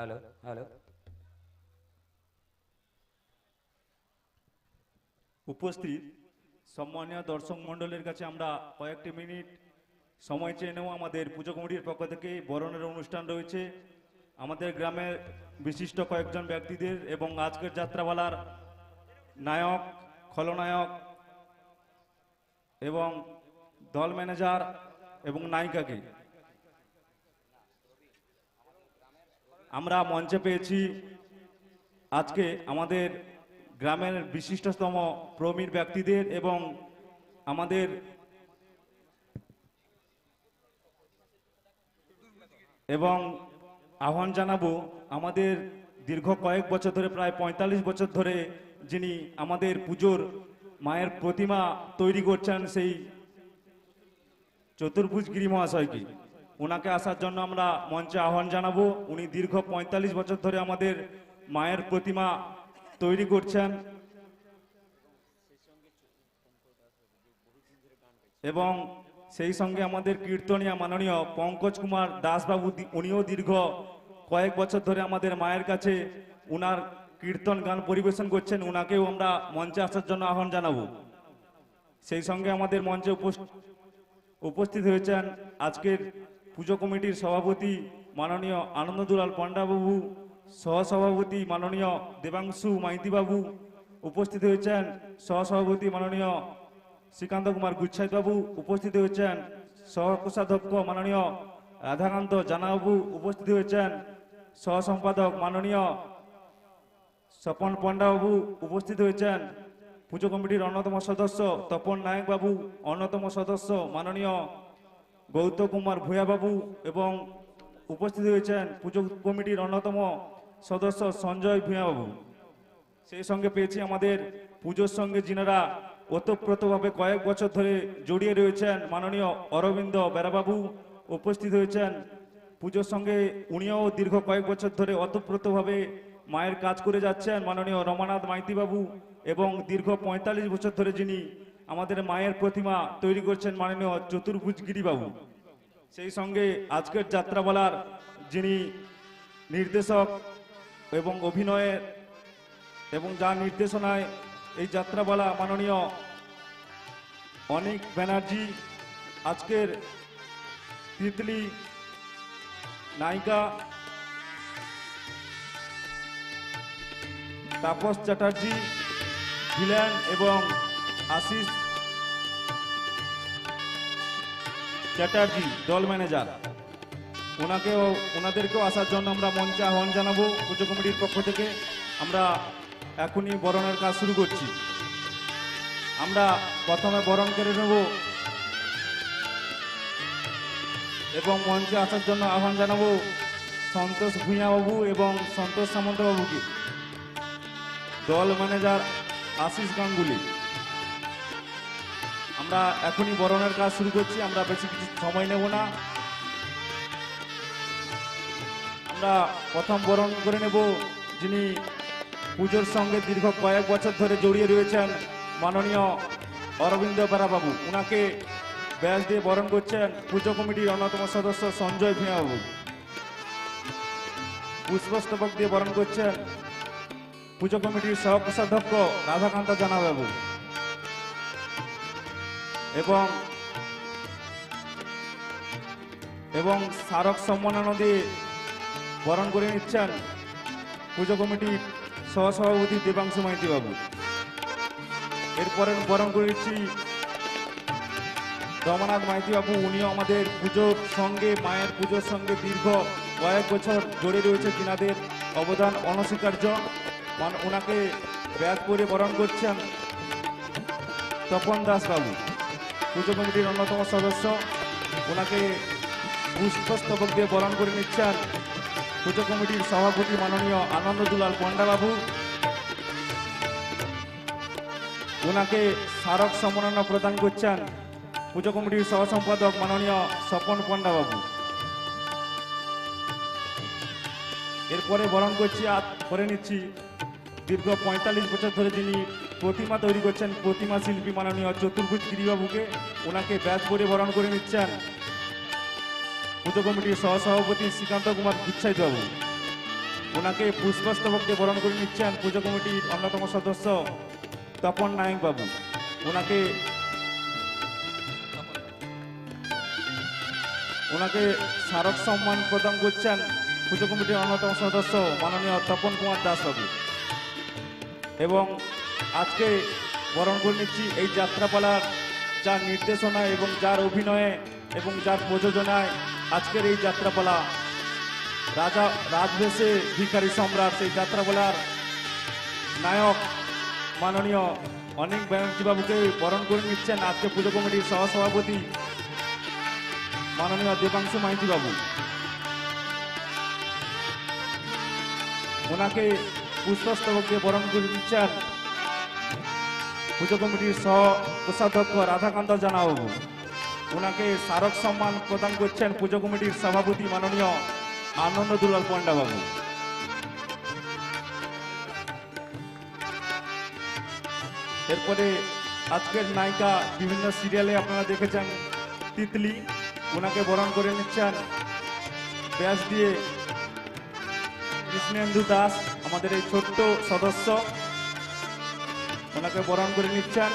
Hello hello উপস্থিত সম্মানীয় দর্শক মণ্ডলের কাছে আমরা কয়েকটি মিনিট সময় চেয়ে নেব। আমাদের পুজো কমিটির পক্ষ থেকে বরণের অনুষ্ঠান রয়েছে। আমাদের গ্রামের বিশিষ্ট কয়েকজন ব্যক্তিদের এবং আজকের যাত্রাপালার নায়ক, খলনায়ক এবং দল ম্যানেজার এবং নায়িকাকে আমরা মঞ্চে পেয়েছি আজকে আমাদের গ্রামের বিশিষ্টতম প্রবীণ ব্যক্তিদের এবং আমাদের এবং আহ্বান জানাব আমাদের দীর্ঘ কয়েক বছর ধরে, প্রায় পঁয়তাল্লিশ বছর ধরে যিনি আমাদের পুজোর মায়ের প্রতিমা তৈরি করছেন, সেই চতুর্ভুজ গিরি মহাশয়কে। ওনাকে আসার জন্য আমরা মঞ্চে আহ্বান জানাব। উনি দীর্ঘ পঁয়তাল্লিশ বছর ধরে আমাদের মায়ের প্রতিমা তৈরি করছেন। এবং সেই সঙ্গে আমাদের কীর্তনিয়া মাননীয় পঙ্কজ কুমার দাসবাবু উনিও দীর্ঘ কয়েক বছর ধরে আমাদের মায়ের কাছে উনার কীর্তন গান পরিবেশন করছেন। উনাকেও আমরা মঞ্চে আসার জন্য আহ্বান জানাব। সেই সঙ্গে আমাদের মঞ্চে উপস্থিত হয়েছেন আজকের পুজো কমিটির সভাপতি মাননীয় আনন্দ দুলাল পণ্ডাবাবু, সহসভাপতি মাননীয় দেবাংশু মাইতিবাবু উপস্থিত হয়েছেন। সহসভাপতি মাননীয় শ্রীকান্ত কুমার গুচ্ছাইবাবু উপস্থিত হয়েছেন। সহকোষাধ্যক্ষ মাননীয় রাধাকান্ত জানাবাবু উপস্থিত হয়েছেন। সহসম্পাদক মাননীয় স্বপন পণ্ডাবাবু উপস্থিত হয়েছেন। পুজো কমিটির অন্যতম সদস্য তপন নায়কবাবু, অন্যতম সদস্য মাননীয় গৌতম কুমার ভূয়া বাবু এবং উপস্থিত হয়েছেন পুজো কমিটির অন্যতম সদস্য সঞ্জয় ভূয়া বাবু সেই সঙ্গে পেয়েছি আমাদের পুজোর সঙ্গে যিনারা ওতপ্রোতভাবে কয়েক বছর ধরে জড়িয়ে রয়েছেন মাননীয় অরবিন্দ বেরাবাবু উপস্থিত হয়েছেন। পুজোর সঙ্গে উনিও দীর্ঘ কয়েক বছর ধরে ওতপ্রোতভাবে মায়ের কাজ করে যাচ্ছেন মাননীয় রমানাথ মাইতিবাবু এবং দীর্ঘ পঁয়তাল্লিশ বছর ধরে যিনি আমাদের মায়ের প্রতিমা তৈরি করছেন মাননীয় চতুর্ভুজ গিরিবাবু সেই সঙ্গে আজকের যাত্রা বলার যিনি নির্দেশক এবং অভিনয়ের এবং যার নির্দেশনায় এই যাত্রাপালা মাননীয় অনিক ব্যানার্জি, আজকের তিতলি নায়িকা তাপস চ্যাটার্জি, ভিলেন এবং আশিস চ্যাটার্জি, দল ম্যানেজার। ওনাকেও, ওনাদেরকেও আসার জন্য আমরা মঞ্চে আহ্বান জানাব পুজো কমিটির পক্ষ থেকে। আমরা এখনই বরণের কাজ শুরু করছি। আমরা প্রথমে বরণ করে নেব এবং মঞ্চে আসার জন্য আহ্বান জানাব সন্তোষ ভূঁইয়া বাবু এবং সন্তোষ সামন্তবাবুকে। দল ম্যানেজার আশিস গাঙ্গুলি। আমরা এখনই বরণের কাজ শুরু করছি, আমরা বেশি কিছু সময় নেব না। আমরা প্রথম বরণ করে নেব যিনি পুজোর সঙ্গে দীর্ঘ কয়েক বছর ধরে জড়িয়ে রয়েছেন মাননীয় অরবিন্দ বেরাবাবু ওনাকে ব্যাস দিয়ে বরণ করছেন পুজো কমিটির অন্যতম সদস্য সঞ্জয় ভূঁয়াবাবু পুষ্পস্তবক দিয়ে বরণ করছেন পুজো কমিটির সহকোষাধ্যক্ষ রাধাকান্ত জানাবাবু এবং এবং স্মারক সম্মাননা দিয়ে বরণ করে নিচ্ছেন পুজো কমিটির সহসভাপতি দেবাংশু মাইতি বাবু এরপরে বরণ করে নিচ্ছি রমানাথ মাইতি বাবু উনিও আমাদের পুজোর সঙ্গে, মায়ের পুজোর সঙ্গে দীর্ঘ কয়েক বছর জড়িয়ে রয়েছে। তিনাদের অবদান অনস্বীকার্য। ওনাকে ব্যাগ করে বরণ করছেন তপন দাস বাবু পুজো কমিটির অন্যতম সদস্য। ওনাকে পুষ্পস্তবক দিয়ে বরণ করে নিচ্ছেন পুজো কমিটির সভাপতি মাননীয় আনন্দ দুলাল পণ্ডাবাবু। ওনাকে স্মারক সম্মাননা প্রদান করছেন পুজো কমিটির সহ সম্পাদক মাননীয় স্বপন পণ্ডাবাবু। এরপরে বরণ করছি আর করে নিচ্ছি দীর্ঘ পঁয়তাল্লিশ বছর ধরে যিনি প্রতিমা তৈরি করছেন প্রতিমা শিল্পী মাননীয় চতুর্ভুজ গিরিবাবুকে। ওনাকে ব্যাচ করে বরণ করে নিচ্ছেন পুজো কমিটির সহসভাপতি শ্রীকান্ত কুমার বাবু ওনাকে পুষ্পস্তবক বরণ করে নিচ্ছেন পুজো কমিটির অন্যতম সদস্য তপন নায়ক বাবু ওনাকে ওনাকে স্মারক সম্মান প্রদান করছেন পুজো কমিটির অন্যতম সদস্য মাননীয় তপন কুমার দাস বাবু এবং আজকে বরণ করে নিচ্ছি এই যাত্রাপালার যার নির্দেশনা এবং যার অভিনয়ে এবং যার প্রযোজনায় আজকের এই যাত্রাপালা। রাজা, রাজবেশে ভিখারি সম্রাট, সেই যাত্রাপালার নায়ক, মাননীয় অনেক ব্যানার্জি বাবুকে বরণ করে নিচ্ছেন আজকে পুজো কমিটির সহসভাপতি মাননীয় দেবাংশু মাইতি বাবু ওনাকে পুষ্পস্তবক বরণ করে দিচ্ছেন পুজো কমিটির সহ কোষাধ্যক্ষ রাধাকান্ত জানাবাবু ওনাকে স্মারক সম্মান প্রদান করছেন পুজো কমিটির সভাপতি মাননীয় আনন্দ দুলাল পণ্ডা বাবু। এরপরে আজকের নায়িকা বিভিন্ন সিরিয়ালে আপনারা দেখেছেন তিতলি, ওনাকে বরণ করে নিচ্ছেন। ব্যাস দিয়ে কৃষ্ণেন্দু দাস, আমাদের এই ছোট্ট সদস্য। ওনাকে বরণ করে নিচ্ছেন।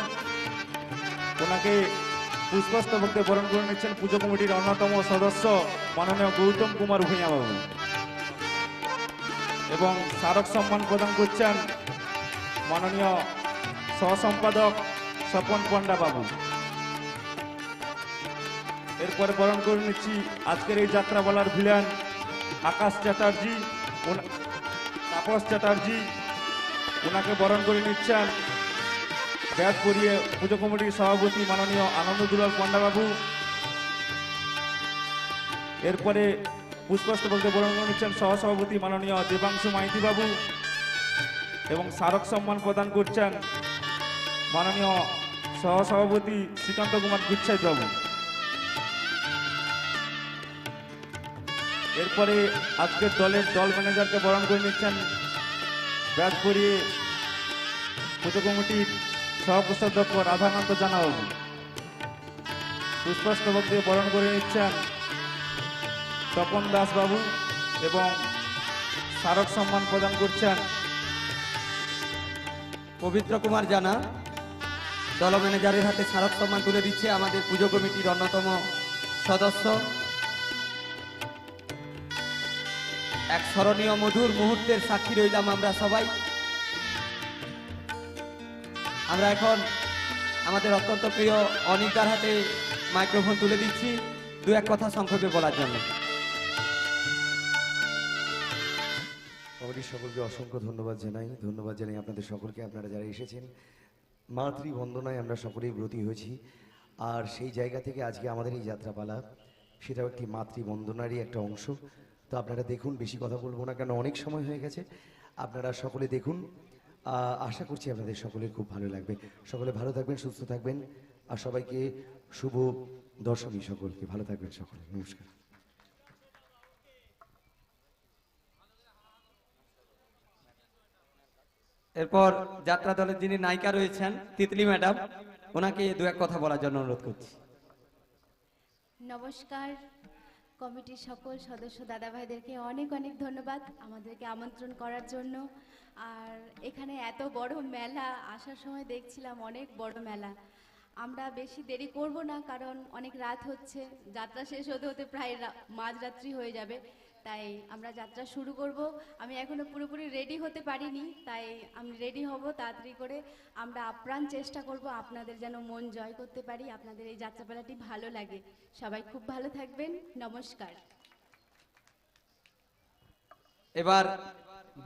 ওনাকে পুষ্পস্তবককে বরণ করে নিচ্ছেন পুজো কমিটির অন্যতম সদস্য মাননীয় গৌতম কুমার ভূঁইয়া বাবু। এবং স্মারক সম্মান প্রদান করছেন মাননীয় সহসম্পাদক স্বপন পণ্ডা বাবু। এরপরে বরণ করে নিচ্ছি আজকের এই যাত্রা বলার ভিলেন আকাশ চ্যাটার্জি তাপস চ্যাটার্জি। ওনাকে বরণ করে নিচ্ছেন ব্যাগ করিয়ে পুজো কমিটির সভাপতি মাননীয় আনন্দ দুলাল পণ্ডাবাবু। এরপরে পুষ্পস্তবকে বরণ নিচ্ছেন সহসভাপতি মাননীয় দেবাংশু মাইতি বাবু এবং স্মারক সম্মান প্রদান করছেন মাননীয় সহসভাপতি শ্রীকান্ত কুমার বাবু এরপরে আজকের দলের দল ম্যানেজারকে বরণ করে নিচ্ছেন ব্যাগ করিয়ে পুজো কমিটির সহপ্রসাদক্ষ রাধাকান্ত জানাবাবু পুষ্পস্তবক দিয়ে বরণ করে নিচ্ছেন তপন দাসবাবু এবং স্মারক সম্মান প্রদান করছেন পবিত্র কুমার জানা, দল ম্যানেজারের হাতে স্মারক সম্মান তুলে দিচ্ছে আমাদের পুজো কমিটির অন্যতম সদস্য। এক স্মরণীয় মধুর মুহূর্তের সাক্ষী রইলাম আমরা সবাই। আমরা এখন আমাদের অত্যন্ত প্রিয় অনিতার হাতে মাইক্রোফোন তুলে দিচ্ছি। দু এক কথা সংক্ষেপে বলার জন্য। কমিটির সকলকে অসংখ্য ধন্যবাদ জানাই। ধন্যবাদ জানাই আপনাদের সকলকে। আপনারা যারা এসেছেন মাতৃ বন্দনায় আমরা সকলেই ব্রতী হয়েছি। আর সেই জায়গা থেকে আজকে আমাদের এই যাত্রাপালা, সেটাও একটি মাতৃ বন্দনারই একটা অংশ। তো আপনারা দেখুন, বেশি কথা বলব না, কেন অনেক সময় হয়ে গেছে। আপনারা সকলে দেখুন আশা করছি আপনাদের সকলের খুব ভালো লাগবে। সকলে ভালো থাকবেন, সুস্থ থাকবেন, আর সবাইকে শুভ দশমী সকলকে। ভালো থাকবেন সকলে। নমস্কার। এরপর যাত্রা দলের যিনি নায়িকা রয়েছেন, তিতলি ম্যাডাম, ওনাকে দু এক কথা বলার জন্য অনুরোধ করছি। নমস্কার। কমিটির সকল সদস্য দাদা ভাইদেরকে অনেক অনেক ধন্যবাদ আমাদেরকে আমন্ত্রণ করার জন্য। আর এখানে এত বড় মেলা আসার সময় দেখছিলাম অনেক বড় মেলা। আমরা বেশি দেরি করব না কারণ অনেক রাত হচ্ছে, যাত্রা শেষ হতে হতে প্রায় মাঝরাত্রি হয়ে যাবে। তাই আমরা যাত্রা শুরু করব। আমি এখনও পুরোপুরি রেডি হতে পারিনি, তাই আমি রেডি হব তাড়াতাড়ি করে। আমরা আপ্রাণ চেষ্টা করব আপনাদের যেন মন জয় করতে পারি, আপনাদের এই যাত্রাপালাটি ভালো লাগে। সবাই খুব ভালো থাকবেন, নমস্কার। এবার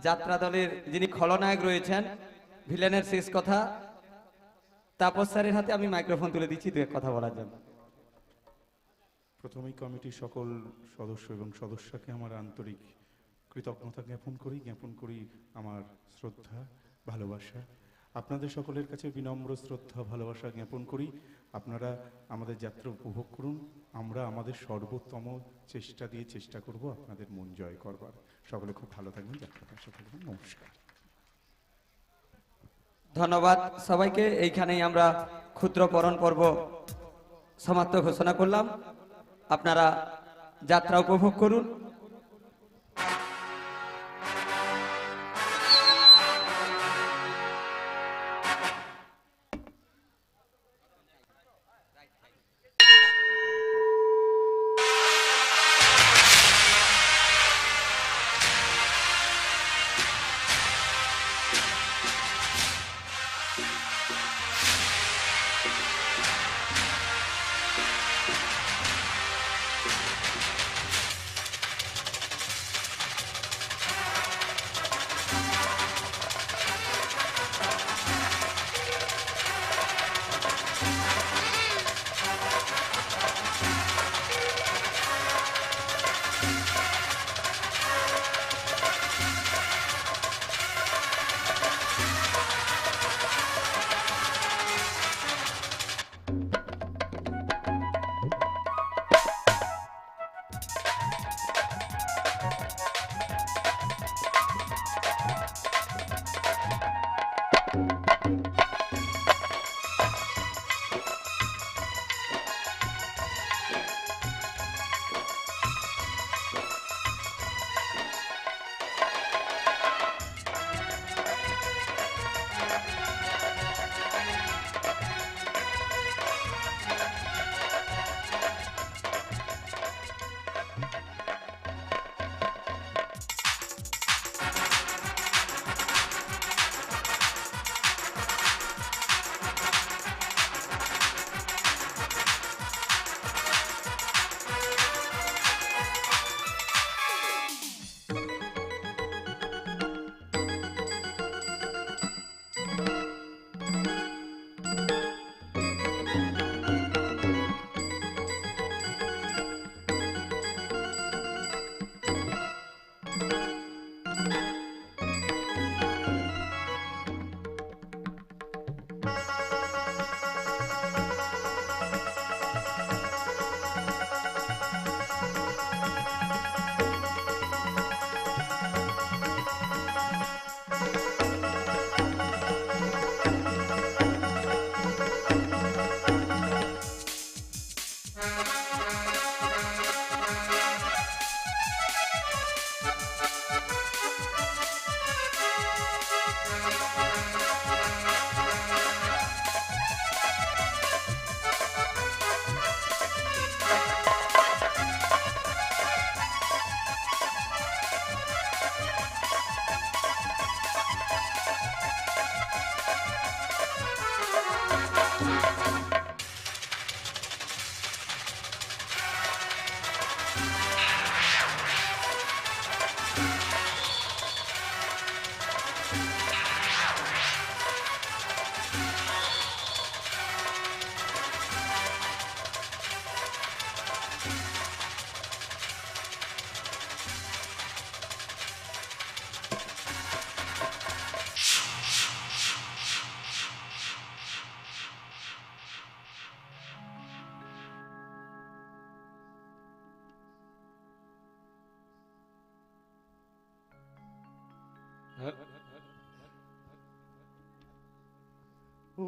যাত্রা দলের যিনি খলনায়ক রয়েছেন, ভিলেনের শেষ কথা, তাপস স্যারের হাতে আমি মাইক্রোফোন তুলে দিচ্ছি, দু কথা বলার জন্য। প্রথমেই কমিটির সকল সদস্য এবং সদস্যকে আমার আন্তরিক কৃতজ্ঞতা জ্ঞাপন করি জ্ঞাপন করি আমার শ্রদ্ধা, ভালোবাসা। আপনাদের সকলের কাছে বিনম্র শ্রদ্ধা, ভালোবাসা জ্ঞাপন করি। আপনারা আমাদের যাত্রা উপভোগ করুন। আমরা আমাদের সর্বোত্তম চেষ্টা দিয়ে চেষ্টা করব আপনাদের মন জয় করবার। সকলে খুব ভালো থাকবেন যাত্রাটা আশা করবেন নমস্কার। ধন্যবাদ সবাইকে। এইখানেই আমরা ক্ষুদ্র পরণ পর্ব সমাপ্ত ঘোষণা করলাম। আপনারা যাত্রা উপভোগ করুন।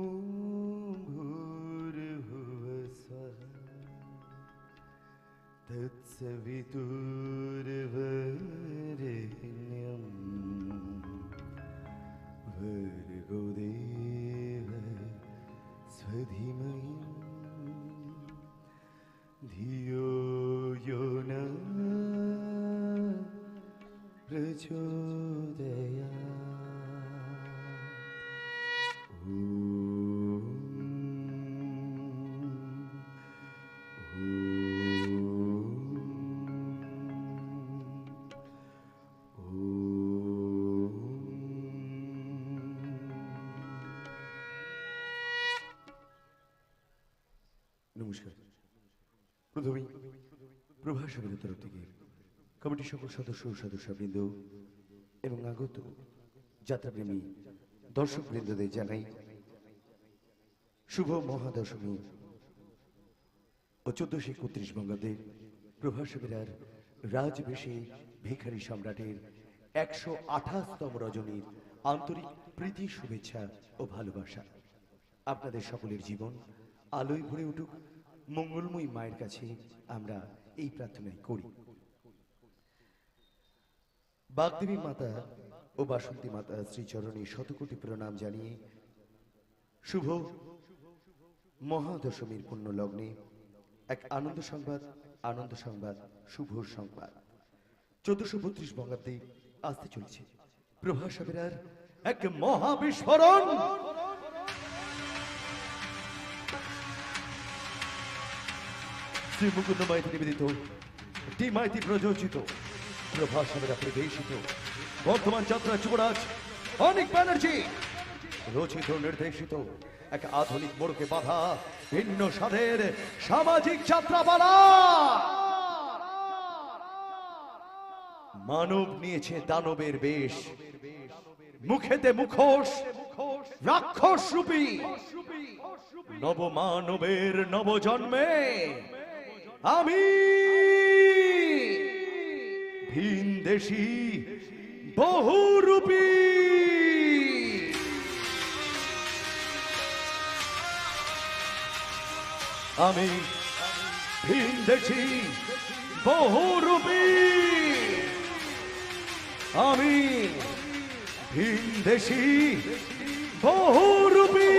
भूर्भुवस्वः तत्सवितुर्वरेण्यं भर्गो देव নমস্কার। প্রথমেই প্রভাসনের তরফ থেকে কমিটির সকল সদস্য সদস্যবৃন্দ এবং আগত যাত্রাপ্রেমী দর্শক বৃন্দদের জানাই শুভ মহাদশমী। ও চোদ্দশো একত্রিশ বঙ্গাব্দে প্রভাসবেরার রাজবেশে ভিখারি সম্রাটের একশো আঠাশতম রজনীর আন্তরিক প্রীতি, শুভেচ্ছা ও ভালোবাসা। আপনাদের সকলের জীবন আলোয় ভরে উঠুক। মঙ্গলময়ী মায়ের কাছে আমরা এই প্রার্থনাই করি। বাগদেবী মাতা ও বাসন্তী মাতা শ্রীচরণে শতকোটি প্রণাম জানিয়ে শুভ মহাদশমীর পুণ্য লগ্নে এক আনন্দ সংবাদ আনন্দ সংবাদ শুভ সংবাদ। চোদ্দশো বত্রিশ বঙ্গাব্দে আসতে চলছে। প্রভাসবেরার এক মহাবিস্ফোরণ। শ্রী মুকুন্দ মাইতি নিবেদিত ডি মাইতি প্রযোজিত। প্রভাসবেরা পরিবেশিত। বর্তমান যাত্রা যুবরাজ, অনিক ব্যানার্জি। রচিত, নির্দেশিত। এক আধুনিক মোড়কে বাধা, ভিন্ন স্বাদের সামাজিক যাত্রাপালা মানব নিয়েছে দানবের বেশ, মুখেতে মুখোশ, রাক্ষস রূপী, নবমানবের নবজন্মে। আমি ভিন দেশি বহুরূপী। আমি ভিন দেখি বহুরূপী আমি ভিন দেখি বহুরূপী